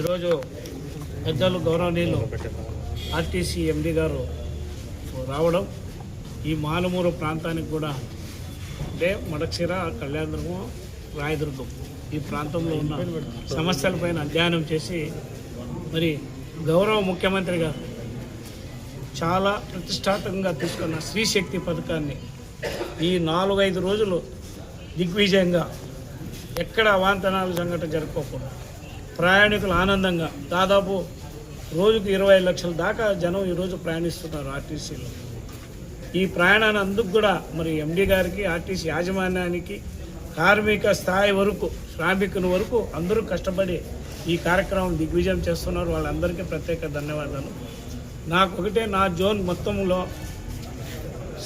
ఈరోజు పెద్దలు గౌరవనీయులు ఆర్టీసీ ఎండి గారు రావడం ఈ మాలమూరు ప్రాంతానికి కూడా అంటే మడక్షిర కళ్యాణదుర్గం రాయదుర్గం ఈ ప్రాంతంలో ఉన్న సమస్యలపైన అధ్యయనం చేసి మరి గౌరవ ముఖ్యమంత్రి గారు చాలా ప్రతిష్టాత్మకంగా తీసుకున్న స్త్రీ శక్తి పథకాన్ని ఈ నాలుగైదు రోజులు దిగ్విజయంగా ఎక్కడ అవాంతనాలు సంఘటన జరుపుకోకుండా ప్రయాణికులు ఆనందంగా దాదాపు రోజుకు ఇరవై లక్షల దాకా జనం ఈరోజు ప్రయాణిస్తున్నారు ఆర్టీసీలో. ఈ ప్రయాణాన్ని అందుకు కూడా మరి ఎండి గారికి ఆర్టీసీ యాజమాన్యానికి కార్మిక స్థాయి వరకు శ్రామికుని వరకు అందరూ కష్టపడి ఈ కార్యక్రమం దిగ్విజయం చేస్తున్నారు. వాళ్ళందరికీ ప్రత్యేక ధన్యవాదాలు. నాకు ఒకటే నా జోన్ మొత్తంలో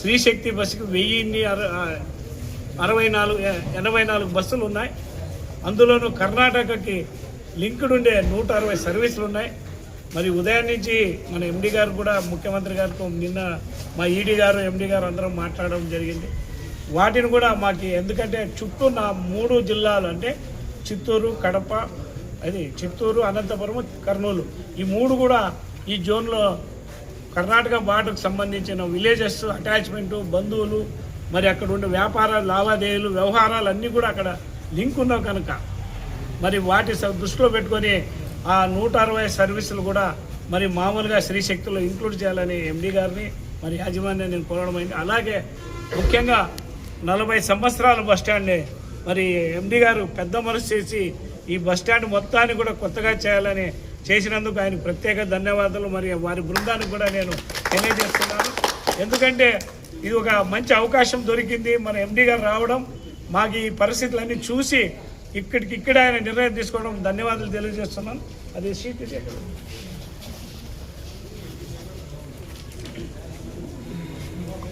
శ్రీశక్తి బస్సుకి వెయ్యిన్ని అర- అరవై నాలుగు ఎనభై నాలుగు బస్సులు ఉన్నాయి. అందులోనూ కర్ణాటకకి లింక్డ్ ఉండే నూట అరవై సర్వీసులు ఉన్నాయి మరి ఉదయం నుంచి మన ఎండి గారు కూడా ముఖ్యమంత్రి గారితో నిన్న మా ఈడీ గారు ఎండి గారు అందరం మాట్లాడడం జరిగింది. వాటిని కూడా మాకు ఎందుకంటే చుట్టూ నా మూడు జిల్లాలు అంటే చిత్తూరు కడప అది చిత్తూరు అనంతపురం కర్నూలు. ఈ మూడు కూడా ఈ జోన్లో కర్ణాటక బార్డర్కి సంబంధించిన విలేజెస్ అటాచ్మెంటు బంధువులు మరి అక్కడ ఉండే వ్యాపార లావాదేవీలు వ్యవహారాలు అన్నీ కూడా అక్కడ లింక్ ఉన్నావు కనుక మరి వాటి దృష్టిలో పెట్టుకొని ఆ నూట అరవై సర్వీసులు కూడా మరి మామూలుగా శ్రీశక్తిలో ఇంక్లూడ్ చేయాలని ఎండి గారిని మరి యాజమాన్యాన్ని నేను కోరడమైంది అలాగే ముఖ్యంగా నలభై సంవత్సరాల బస్ మరి ఎండి గారు పెద్ద మనసు చేసి ఈ బస్ స్టాండ్ మొత్తాన్ని కూడా కొత్తగా చేయాలని చేసినందుకు ఆయన ప్రత్యేక ధన్యవాదాలు. మరి వారి బృందానికి కూడా నేను తెలియజేస్తున్నాను. ఎందుకంటే ఇది ఒక మంచి అవకాశం దొరికింది మన ఎండి గారు రావడం. మాకు ఈ పరిస్థితులన్నీ చూసి ఇక్కడికి ఇక్కడ ఆయన నిర్ణయం తీసుకోవడం ధన్యవాదాలు తెలియజేస్తున్నాను అది సీట్ ఇది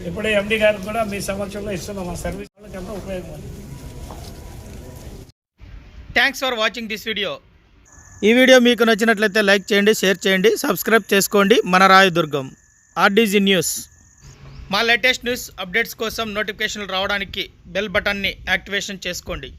ఇప్పుడే ఎండి గారికి కూడా మీ సమక్షంలో ఇస్తున్నాం. మా సర్వీస్ వాళ్ళకి ఎంతో thanks for watching this video ఈ వీడియో మీకు నచ్చినట్లయితే లైక్ చేయండి షేర్ చేయండి సబ్స్క్రైబ్ చేసుకోండి. మన రాయదుర్గం ఆర్డీజీ న్యూస్ మా లేటెస్ట్ న్యూస్ అప్డేట్స్ కోసం నోటిఫికేషన్లు రావడానికి బెల్ బటన్ని యాక్టివేషన్ చేసుకోండి.